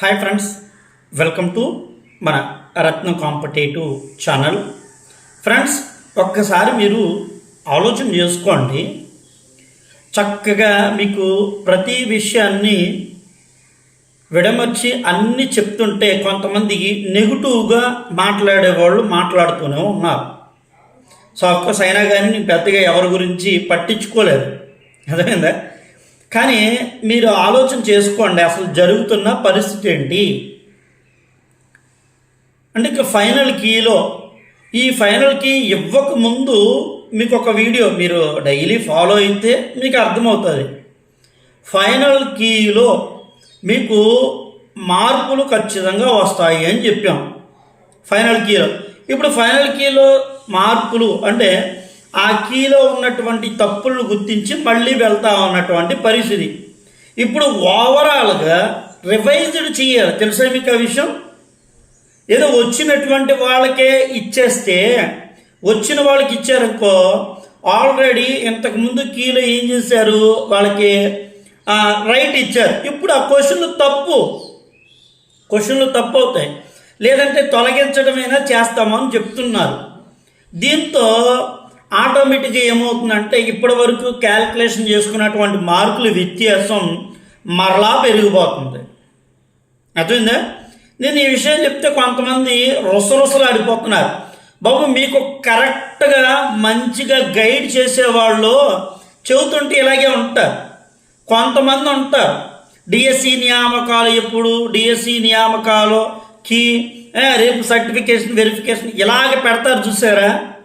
Hi friends welcome to మన రత్న competitive channel friends ఒక్కసారి మీరు ఆలోచన చేసుకోండి. చక్కగా మీకు ప్రతి విషయాన్ని విడమర్చి అన్నీ చెప్తుంటే కొంతమంది నెగిటివ్గా మాట్లాడే వాళ్ళు మాట్లాడుతూనే ఉన్నారు. సో అఫ్కోర్స్ అయినా కానీ నేను పెద్దగా ఎవరి గురించి పట్టించుకోలేదు. అర్థమైందా? కానీ మీరు ఆలోచన చేసుకోండి అసలు జరుగుతున్న పరిస్థితి ఏంటి? అంటే ఇక ఫైనల్ కీలో ఈ ఫైనల్ కీ ఇవ్వక ముందు మీకు ఒక వీడియో మీరు డైలీ ఫాలో అయితే మీకు అర్థమవుతుంది. ఫైనల్ కీలో మీకు మార్పులు ఖచ్చితంగా వస్తాయి అని చెప్పాం. ఫైనల్ కీలో. ఇప్పుడు ఫైనల్ కీలో మార్పులు అంటే ఆ కీలో ఉన్నటువంటి తప్పులను గుర్తించి మళ్ళీ వెళ్తా ఉన్నటువంటి పరిస్థితి. ఇప్పుడు ఓవరాల్గా రివైజ్డ్ చేయాలి. తెలుసా మీకు ఆ విషయం? ఏదో వచ్చినటువంటి వాళ్ళకే ఇచ్చేస్తే వచ్చిన వాళ్ళకి ఇచ్చారనుకో ఆల్రెడీ ఇంతకుముందు కీలో ఏం చేశారు? వాళ్ళకి రైట్ ఇచ్చారు. ఇప్పుడు ఆ క్వశ్చన్లు తప్పు. క్వశ్చన్లు తప్పు అవుతాయి. లేదంటే తొలగించడమైనా చేస్తామని చెప్తున్నారు. దీంతో ఆటోమేటిక్గా ఏమవుతుందంటే ఇప్పటి వరకు క్యాల్కులేషన్ చేసుకున్నటువంటి మార్కుల వ్యత్యాసం మరలా పెరిగిపోతుంది. అర్థమైందా? నేను ఈ విషయం చెప్తే కొంతమంది రుసరుసలు ఆడిపోతున్నారు బాబు మీకు కరెక్ట్గా మంచిగా గైడ్ చేసేవాళ్ళు చెబుతుంటే ఇలాగే ఉంటారు. కొంతమంది ఉంటారు. డిఎస్సి నియామకాలు ఎప్పుడు డిఎస్సి నియామకాలుకి ఏ, రేపు సర్టిఫికేషన్ వెరిఫికేషన్ ఇలాగ పెడతారు చూసారా?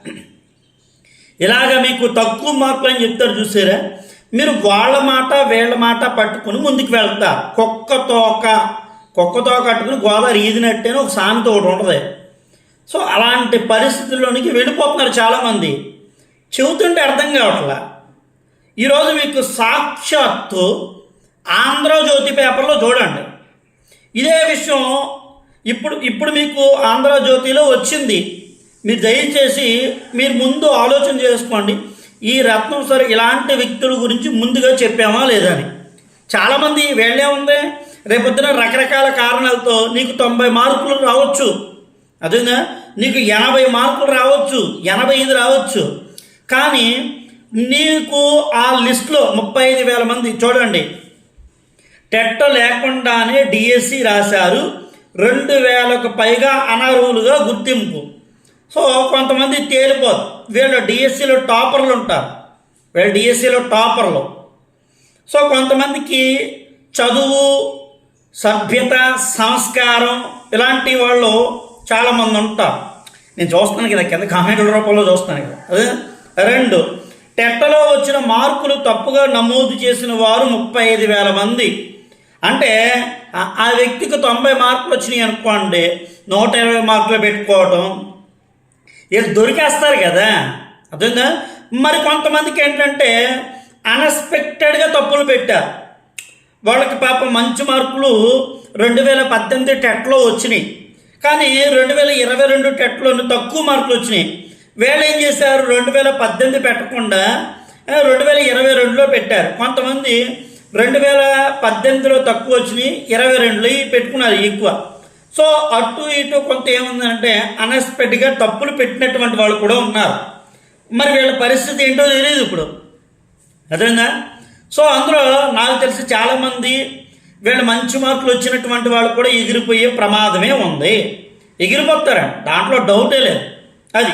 ఇలాగ మీకు తక్కువ మార్కులు అని చెప్తారు చూసారా? మీరు వాళ్ళ మాట వీళ్ళ మాట పట్టుకుని ముందుకు వెళ్తారు కుక్క తోక. కుక్క తోక కట్టుకుని గోదావరి ఈదినట్టే ఒక సామెత ఒకటి ఉంటుంది. సో అలాంటి పరిస్థితుల్లోనికి వెళ్ళిపోతున్నారు చాలామంది. చెబుతుంటే అర్థం కావట్లా? ఈరోజు మీకు సాక్షాత్తు ఆంధ్రజ్యోతి పేపర్లో చూడండి. ఇదే విషయం ఇప్పుడు ఇప్పుడు మీకు ఆంధ్రజ్యోతిలో వచ్చింది. మీరు దయచేసి మీరు ముందు ఆలోచన చేసుకోండి. ఈ రత్నం సార్ ఇలాంటి వ్యక్తుల గురించి ముందుగా చెప్పామా లేదా అని. చాలామంది వెళ్ళే ఉంది రేపొద్దున రకరకాల కారణాలతో నీకు తొంభై మార్కులు రావచ్చు. అదేనా? నీకు ఎనభై మార్కులు రావచ్చు. ఎనభై ఐదు రావచ్చు. కానీ నీకు ఆ లిస్ట్లో ముప్పై ఐదు వేల మంది చూడండి. టెట్ లేకుండానే డిఎస్సి రాశారు. రెండు వేలకు పైగా అనర్హులుగా గుర్తింపు. సో కొంతమంది తేలిపోదు. వీళ్ళు డిఎస్సిలో టాపర్లు ఉంటారు. వీళ్ళు డిఎస్సిలో టాపర్లు. సో కొంతమందికి చదువు సభ్యత సంస్కారం ఇలాంటి వాళ్ళు చాలామంది ఉంటారు. నేను చూస్తాను కదా కింద కామెంట్ల రూపంలో చూస్తాను కదా. రెండు టెట్టలో వచ్చిన మార్కులు తప్పుగా నమోదు చేసిన వారు ముప్పై ఐదు వేల మంది. అంటే ఆ- వ్యక్తికి తొంభై మార్కులు వచ్చినాయి అనుకోండి నూట ఇరవై మార్కులు పెట్టుకోవటం వీళ్ళు దొరికేస్తారు కదా. అర్థమైందా? మరి కొంతమందికి ఏంటంటే అన్ఎక్స్పెక్టెడ్గా తప్పులు పెట్టారు. వాళ్ళకి పాపం మంచి మార్కులు రెండు వేల పద్దెనిమిది టెట్లో వచ్చినాయి. కానీ రెండు వేల ఇరవై రెండు టెట్లో తక్కువ మార్కులు వచ్చినాయి. వీళ్ళు ఏం చేశారు? రెండు వేల పద్దెనిమిది పెట్టకుండా రెండు వేల ఇరవై రెండులో పెట్టారు. కొంతమంది రెండు వేల పద్దెనిమిదిలో తక్కువ వచ్చినాయి ఇరవై రెండులో ఇవి పెట్టుకున్నారు ఎక్కువ. సో అటు ఇటు కొంత ఏముందంటే అన్ఎక్స్పెక్టెడ్గా తప్పులు పెట్టినటువంటి వాళ్ళు కూడా ఉన్నారు. మరి వీళ్ళ పరిస్థితి ఏంటో తెలియదు ఇప్పుడు. అర్థమైందా? సో అందులో నాకు తెలిసి చాలామంది వీళ్ళు మంచి మార్కులు వచ్చినటువంటి వాళ్ళు కూడా ఎగిరిపోయే ప్రమాదమే ఉంది. ఎగిరిపోతారండి దాంట్లో డౌటే లేదు. అది.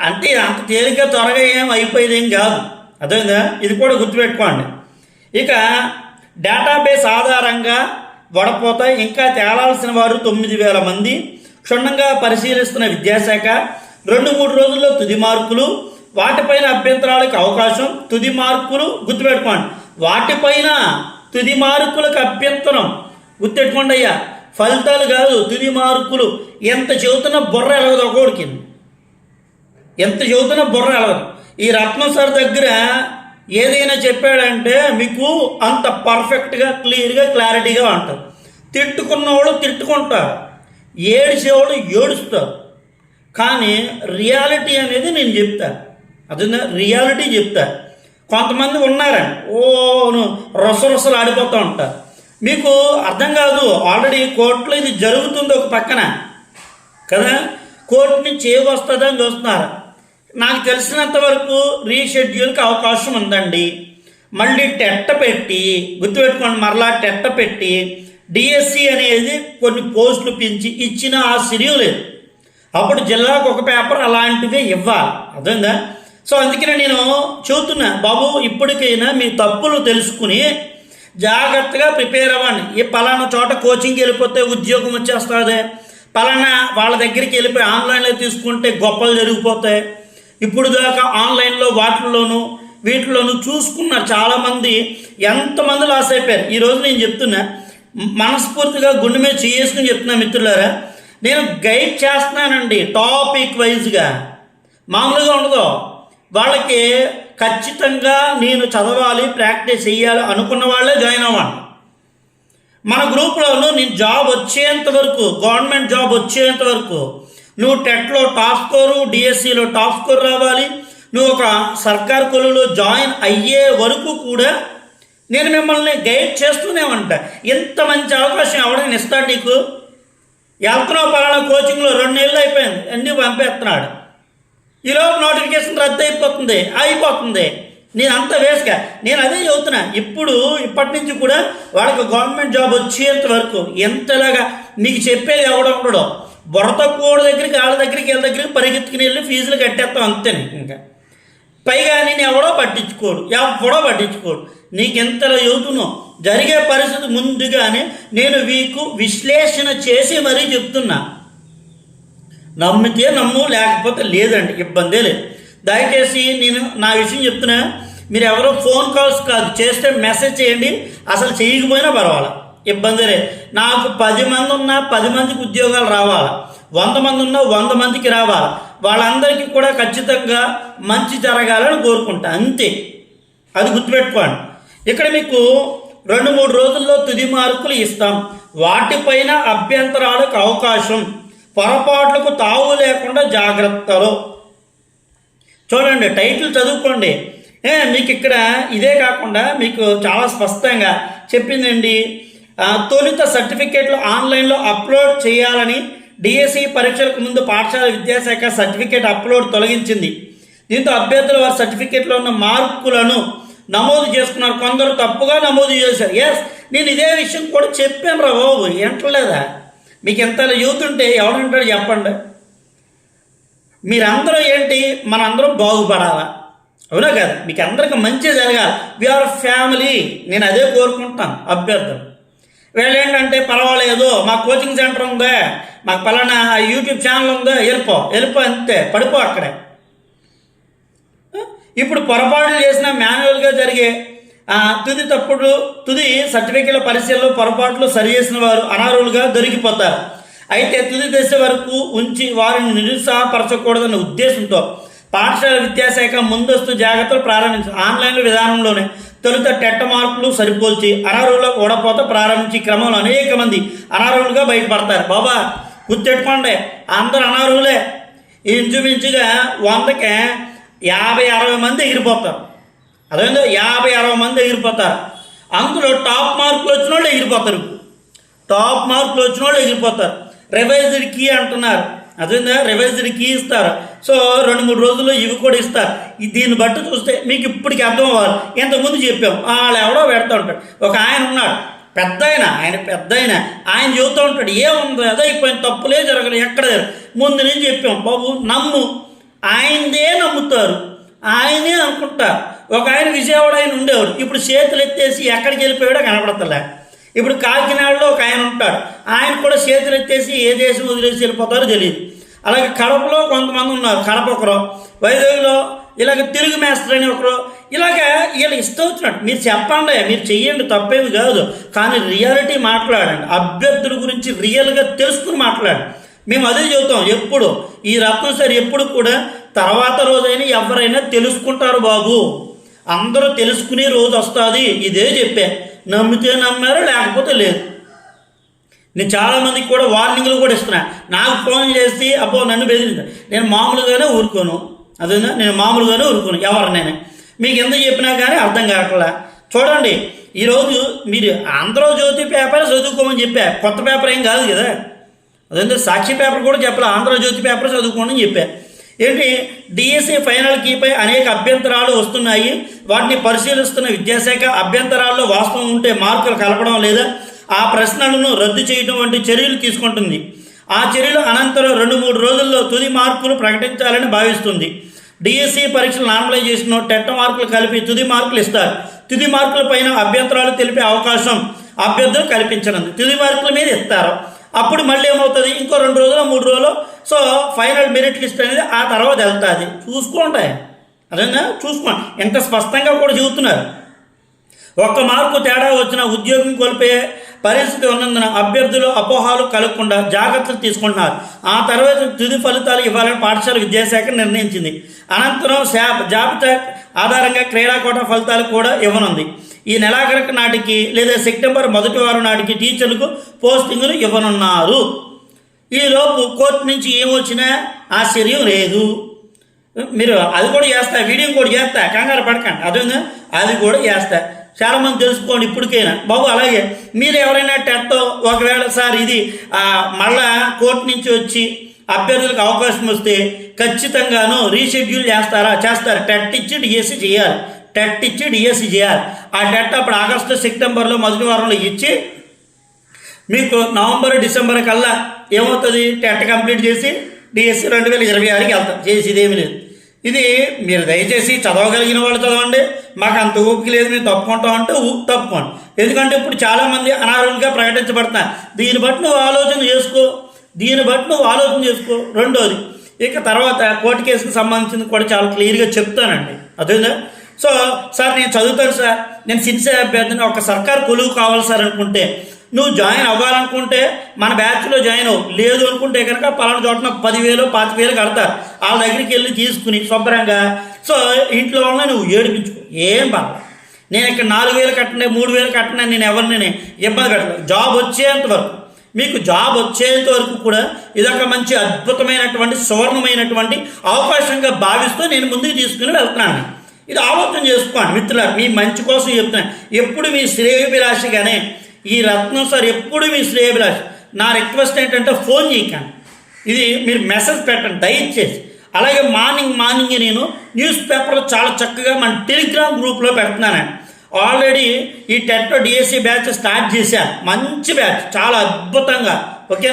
అంటే అంత తేలిక త్వరగా ఏం అయిపోయేది ఏం కాదు. అర్థమైందా? ఇది కూడా గుర్తుపెట్టుకోండి. ఇక డేటాబేస్ ఆధారంగా వడపోత ఇంకా తేలాల్సిన వారు తొమ్మిది వేల మంది. క్షుణ్ణంగా పరిశీలిస్తున్న విద్యాశాఖ రెండు మూడు రోజుల్లో తుది మార్కులు వాటిపైన అభ్యంతరాలకు అవకాశం తుది మార్కులు గుర్తుపెట్టుకోండి. వాటిపైన తుది మార్కులకు అభ్యంతరం గుర్తెట్టుకోండి అయ్యా. ఫలితాలు కాదు తుది మార్కులు. ఎంత చెబుతున్న బుర్ర ఎలగదు ఒకడికి ఎంత చెబుతున్న బుర్ర ఎలగదు. ఈ రత్నం సార్ దగ్గర ఏదైనా చెప్పాడంటే మీకు అంత పర్ఫెక్ట్గా క్లియర్గా క్లారిటీగా ఉంటుంది తిట్టుకున్నవాడు తిట్టుకుంటారు ఏడిసేవాళ్ళు ఏడుస్తారు కానీ రియాలిటీ అనేది నేను చెప్తా. అది రియాలిటీ చెప్తా. కొంతమంది ఉన్నారండి ఓ రొసరొసలు ఆడిపోతూ ఉంటారు. మీకు అర్థం కాదు. ఆల్రెడీ కోర్టులో ఇది జరుగుతుంది ఒక పక్కన. కదా? కోర్టు నుంచి ఏ వస్తుందని చూస్తున్నారు. నాకు తెలిసినంత వరకు రీషెడ్యూల్కి అవకాశం ఉందండి. మళ్ళీ టెట్ట పెట్టి గుర్తుపెట్టుకోండి మరలా టెట్ట పెట్టి డిఎస్సి అనేది కొన్ని పోస్టులు పెంచి ఇచ్చిన ఆశ్చర్యం లేదు అప్పుడు జిల్లాకు ఒక పేపర్ అలాంటివే ఇవ్వాలి. అర్థందా సో అందుకనే నేను చెబుతున్నా బాబు ఇప్పటికైనా మీ తప్పులు తెలుసుకుని జాగ్రత్తగా ప్రిపేర్ అవ్వండి. ఈ పలానా చోట కోచింగ్కి వెళ్ళిపోతే ఉద్యోగం వచ్చేస్తుంది. పలానా వాళ్ళ దగ్గరికి వెళ్ళిపోయి ఆన్లైన్లో తీసుకుంటే గొప్పలు జరిగిపోతాయి. ఇప్పుడు దాకా ఆన్లైన్లో వాటిల్లోనూ వీటిలోనూ చూసుకున్నారు చాలామంది ఎంతమంది లాస్ అయిపోయారు. ఈరోజు నేను చెప్తున్నా మనస్ఫూర్తిగా గుండె మీద చేసుకుని చెప్తున్నా మిత్రులారా నేను గైడ్ చేస్తున్నానండి టాపిక్ వైజ్గా. మామూలుగా ఉండదు. వాళ్ళకి ఖచ్చితంగా నేను చదవాలి ప్రాక్టీస్ చేయాలి అనుకున్న వాళ్ళే జాయిన్ అవ్వండి మన గ్రూప్లోనూ నేను జాబ్ వచ్చేంత వరకు గవర్నమెంట్ జాబ్ వచ్చేంత వరకు నువ్వు టెట్లో టాప్ స్కోరు డిఎస్సిలో టాప్ స్కోర్ రావాలి. నువ్వు ఒక సర్కార్ కొలువులో జాయిన్ అయ్యే వరకు కూడా నేను మిమ్మల్ని గైడ్ చేస్తూనే ఉంటా. ఇంత మంచి అవకాశం ఎవడైనా ఇస్తాడు నీకు? వెళ్తున్నావు పలానా కోచింగ్లో రెండు నెలలు అయిపోయింది. అన్నీ పంపేస్తున్నాడు. ఈలోపు నోటిఫికేషన్ రద్దు అయిపోతుంది. అయిపోతుంది. నేను అంత వేసుక నేను అదే చెబుతున్నా. ఇప్పుడు ఇప్పటి నుంచి కూడా వాళ్ళకి గవర్నమెంట్ జాబ్ వచ్చేంత వరకు ఎంతలాగా నీకు చెప్పేది ఎవడో ఉండడం బుర్ర తక్కువ దగ్గరికి వాళ్ళ దగ్గరికి వీళ్ళ దగ్గరికి పరిగెత్తుకుని వెళ్ళి ఫీజులు కట్టేస్తాం అంతే ఇంకా. పైగా నేను ఎవడో పట్టించుకోడు. ఎవడో పట్టించుకోడు. నీకు ఎంతలో చెబుతున్నావు జరిగే పరిస్థితి ముందుగానే నేను వీకు విశ్లేషణ చేసి మరీ చెప్తున్నా. నమ్మితే నమ్ము లేకపోతే లేదండి ఇబ్బందే లేదు. దయచేసి నేను నా విషయం చెప్తున్నా మీరు ఎవరో ఫోన్ కాల్స్ కాదు చేస్తే మెసేజ్ చేయండి అసలు చేయకపోయినా పర్వాలా. ఇబ్బందులే నాకు పది మంది ఉన్నా పది మందికి ఉద్యోగాలు రావాలి. వంద మంది ఉన్నా వంద మందికి రావాలి. వాళ్ళందరికీ కూడా ఖచ్చితంగా మంచి జరగాలని కోరుకుంటా. అంతే. అది గుర్తుపెట్టుకోండి. ఇక్కడ మీకు రెండు మూడు రోజుల్లో తుది మార్కులు ఇస్తాం. వాటిపైన అభ్యంతరాలకు అవకాశం. పొరపాట్లకు తావు లేకుండా జాగ్రత్తలు. చూడండి టైటిల్ చదువుకోండి. ఏ మీకు ఇక్కడ ఇదే కాకుండా మీకు చాలా స్పష్టంగా చెప్పిందండి తొలుత సర్టిఫికేట్లు ఆన్లైన్లో అప్లోడ్ చేయాలని డిఎస్సి పరీక్షలకు ముందు పాఠశాల విద్యాశాఖ సర్టిఫికేట్ అప్లోడ్ తొలగించింది. దీంతో అభ్యర్థులు వారి సర్టిఫికేట్లో ఉన్న మార్కులను నమోదు చేసుకున్నారు. కొందరు తప్పుగా నమోదు చేశారు. ఎస్ నేను ఇదే విషయం కూడా చెప్పాను రా బాబు. ఎంటలేదా మీకు ఎంత యూత్ ఉంటే ఎవరంటాడు చెప్పండి. మీరందరూ ఏంటి? మనందరం బాగుపడాలా? అవునా కదా? మీకు అందరికీ మంచి జరగాలి. ఆర్ ఫ్యామిలీ నేను అదే కోరుకుంటాను. అభ్యర్థులు. వీళ్ళు ఏంటంటే పర్వాలేదు మా కోచింగ్ సెంటర్ ఉందే మాకు పలానా యూట్యూబ్ ఛానల్ ఉందే వెళ్ళిపో వెళ్ళిపో అంతే పడిపో అక్కడే. ఇప్పుడు పొరపాట్లు చేసిన మాన్యువల్గా జరిగే తుది తప్పుడు తుది సర్టిఫికేట్ల పరిశీలనలో పొరపాట్లు సరి చేసిన వారు అనారులుగా దొరికిపోతారు. అయితే తుది దశ వరకు ఉంచి వారిని నిరుత్సాహపరచకూడదన్న ఉద్దేశంతో పాఠశాల విద్యాశాఖ ముందస్తు జాగ్రత్తలు ప్రారంభించింది. ఆన్లైన్ విధానంలోనే తొలుత టెట్ట మార్కులు సరిపోల్చి అనర్హులకు ఓడపోత ప్రారంభించి క్రమంలో అనేక మంది అనర్హులుగా బయటపడతారు. బాబా గుర్తెట్టుకోండి అందరు అనర్హులే ఇంచుమించుగా వందకి యాభై అరవై మంది ఎగిరిపోతారు. అదేందో యాభై అరవై మంది ఎగిరిపోతారు. అందులో టాప్ మార్కులు వచ్చిన వాళ్ళు ఎగిరిపోతారు. టాప్ మార్కులు వచ్చిన వాళ్ళు ఎగిరిపోతారు. రివైజ్డ్ కీ అంటున్నారు. అదేవిధంగా రివైజ్డ్ కీ ఇస్తారు? సో రెండు మూడు రోజుల్లో ఇవి కూడా ఇస్తారు. దీన్ని బట్టి చూస్తే మీకు ఇప్పటికి అర్థం అవ్వాలి. ఇంతకుముందు చెప్పాం వాళ్ళు ఎవడో పెడతా ఉంటాడు. ఒక ఆయన ఉన్నాడు. పెద్ద ఆయన ఆయన పెద్ద ఆయన. ఆయన చెబుతూ ఉంటాడు ఏముంది? అదే అయిపోయింది తప్పులే జరగలేదు ఎక్కడ ముందు నుంచి చెప్పాం బాబు నమ్ము. ఆయనదే నమ్ముతారు. ఆయనే అనుకుంటారు. ఒక ఆయన విజయవాడ ఆయన ఉండేవాడు. ఇప్పుడు చేతులు ఎత్తేసి ఎక్కడికి వెళ్ళిపోయాడో కనపడతలే. ఇప్పుడు కాకినాడలో ఒక ఆయన ఉంటాడు. ఆయన కూడా చేతులు ఎత్తేసి ఏ దేశం వదిలేసి వెళ్ళిపోతారో తెలియదు. అలాగే కడపలో కొంతమంది ఉన్నారు. కడప ఒకరు వైజాగ్లో ఇలాగ తెలుగు మేస్టర్ అని ఒకరు. ఇలాగ వీళ్ళు ఇష్టవుతున్నట్టు మీరు చెప్పండి మీరు చెయ్యండి తప్పేమి కాదు. కానీ రియాలిటీ మాట్లాడండి. అభ్యర్థుల గురించి రియల్గా తెలుసుకుని మాట్లాడండి. మేము అదే చెబుతాం. ఎప్పుడు? ఈ రత్నం సార్ ఎప్పుడు కూడా తర్వాత రోజైనా ఎవరైనా తెలుసుకుంటారు బాబు. అందరూ తెలుసుకునే రోజు వస్తుంది. ఇదే చెప్పా. నమ్మితే నమ్మారు లేకపోతే లేదు. నేను చాలా మందికి కూడా వార్నింగ్లు కూడా ఇస్తున్నా. నాకు ఫోన్ చేసి అబ్బో నన్ను బెదిరింది నేను మామూలుగానే ఊరుకోను. అదేనా? నేను మామూలుగానే ఊరుకోను ఎవరు నేను మీకు ఎందుకు చెప్పినా కానీ అర్థం కావట్లా. చూడండి ఈరోజు మీరు ఆంధ్రజ్యోతి పేపర్ చదువుకోమని చెప్పా. కొత్త పేపర్ ఏం కాదు కదా. అదంటే సాక్షి పేపర్ కూడా చెప్పలే. ఆంధ్రజ్యోతి పేపర్ చదువుకోమని చెప్పా. ఏంటి డిఎస్సి ఫైనల్ కీపై అనేక అభ్యంతరాలు వస్తున్నాయి. వాటిని పరిశీలిస్తున్న విద్యాశాఖ అభ్యంతరాల్లో వాస్తవం ఉంటే మార్కులు కలపడం లేదా ఆ ప్రశ్నలను రద్దు చేయడం వంటి చర్యలు తీసుకుంటుంది. ఆ చర్యల అనంతరం రెండు మూడు రోజుల్లో తుది మార్కులు ప్రకటించాలని భావిస్తుంది. డిఎస్సి పరీక్షలు నార్మలైజేషన్ టెట్ మార్కులు కలిపి తుది మార్కులు ఇస్తారు. తుది మార్కుల పైన అభ్యంతరాలు తెలిపే అవకాశం అభ్యర్థులు కల్పించనుంది. తుది మార్కుల మీద ఇస్తారు. అప్పుడు మళ్ళీ ఏమవుతుంది? ఇంకో రెండు రోజులు మూడు రోజులు సో ఫైనల్ మెరిట్ లిస్ట్ అనేది ఆ తర్వాత వెళ్తుంది. చూసుకోండి. అదేనా? చూసుకోండి. ఎంత స్పష్టంగా కూడా చెబుతున్నారు. ఒక్క మార్కు తేడా వచ్చిన ఉద్యోగం కోల్పోయే పరిస్థితి ఉన్నందున అభ్యర్థులు అపోహాలు కలగకుండా జాగ్రత్తలు తీసుకుంటున్నారు. ఆ తర్వాత తుది ఫలితాలు ఇవ్వాలని పాఠశాల విద్యాశాఖ నిర్ణయించింది. అనంతరం శా- జాబితా ఆధారంగా క్రీడా కోట ఫలితాలు కూడా ఇవ్వనుంది. ఈ నెలాఖరికి నాటికి లేదా సెప్టెంబర్ మొదటి వారం నాటికి టీచర్లకు పోస్టింగ్లు ఇవ్వనున్నారు. ఈలోపు కోర్టు నుంచి ఏమొచ్చినా ఆశ్చర్యం లేదు. మీరు అది కూడా చేస్తా వీడియో కూడా చేస్తా కంగారు పడకండి. అదేందా? అది కూడా చేస్తా. చాలామంది తెలుసుకోండి ఇప్పటికైనా. బాబు అలాగే మీరు ఎవరైనా టెట్ ఒకవేళ సార్ ఇది మళ్ళా కోర్టు నుంచి వచ్చి అభ్యర్థులకు అవకాశం వస్తే ఖచ్చితంగాను రీషెడ్యూల్ చేస్తారా? చేస్తారు. టెట్ ఇచ్చి డిఎస్సి చేయాలి. టెట్ ఇచ్చి డిఎస్సి చేయాలి. ఆ టెట్ అప్పుడు ఆగస్టు సెప్టెంబర్లో మొదటి వారంలో ఇచ్చి మీకు నవంబర్ డిసెంబర్ కల్లా ఏమవుతుంది? టెట్ కంప్లీట్ చేసి డిఎస్సి రెండు వేల ఇరవై ఆరుకి వెళ్తాం. చేసేది ఏమీ లేదు. ఇది మీరు దయచేసి చదవగలిగిన వాళ్ళు చదవండి. మాకు అంత ఊపికి లేదు మేము తప్పుకుంటాం అంటే ఊపి తప్పుకోండి. ఎందుకంటే ఇప్పుడు చాలామంది అనారోగ్యంగా ప్రకటించబడుతున్నారు. దీన్ని బట్టి నువ్వు ఆలోచన చేసుకో. దీన్ని బట్టి నువ్వు ఆలోచన చేసుకో. రెండోది ఇక తర్వాత కోర్టు కేసుకు సంబంధించింది కూడా చాలా క్లియర్గా చెప్తానండి. అదేందా? సో సార్ నేను చదువుతాను సార్. నేను సిన్సియర్ అభ్యర్థిని. ఒక సర్కార్ కొలువు కావాలి సార్ అనుకుంటే నువ్వు జాయిన్ అవ్వాలనుకుంటే మన బ్యాచ్లో జాయిన్ అవ్వు. లేదు అనుకుంటే కనుక పలానా చోట పదివేలు పాతిక వేలు కడతారు వాళ్ళ దగ్గరికి వెళ్ళి తీసుకుని శుభ్రంగా. సో ఇంట్లో వాళ్ళని నువ్వు ఏడిపించుకో. ఏం పని నేను ఇక్కడ నాలుగు వేలు కట్టినా మూడు వేలు కట్టినా నేను ఎవరిని నేను ఇబ్బంది పెట్టలేదు. జాబ్ వచ్చేంత వరకు. మీకు జాబ్ వచ్చేంత వరకు కూడా ఇదొక మంచి అద్భుతమైనటువంటి సువర్ణమైనటువంటి అవకాశంగా భావిస్తూ నేను ముందుకు తీసుకుని వెళ్తున్నాను. ఇది ఆలోచన చేసుకోండి మిత్రులారు. మీ మంచి కోసం చెప్తున్నాను. ఎప్పుడు మీ శ్రేయభిలాషిగానే ఈ రత్నం సార్ ఎప్పుడు మీ శ్రేయభిలాష్ నా రిక్వెస్ట్ ఏంటంటే ఫోన్ చేయకండి. ఇది మీరు మెసేజ్ పెట్టండి దయచేసి. అలాగే మార్నింగ్ మార్నింగ్ నేను న్యూస్ పేపర్లో చాలా చక్కగా మన టెలిగ్రామ్ గ్రూప్లో పెడుతున్నాను. ఆల్రెడీ ఈ టెట్ డిఎస్సి బ్యాచ్ స్టార్ట్ చేశాను మంచి బ్యాచ్ చాలా అద్భుతంగా. ఓకే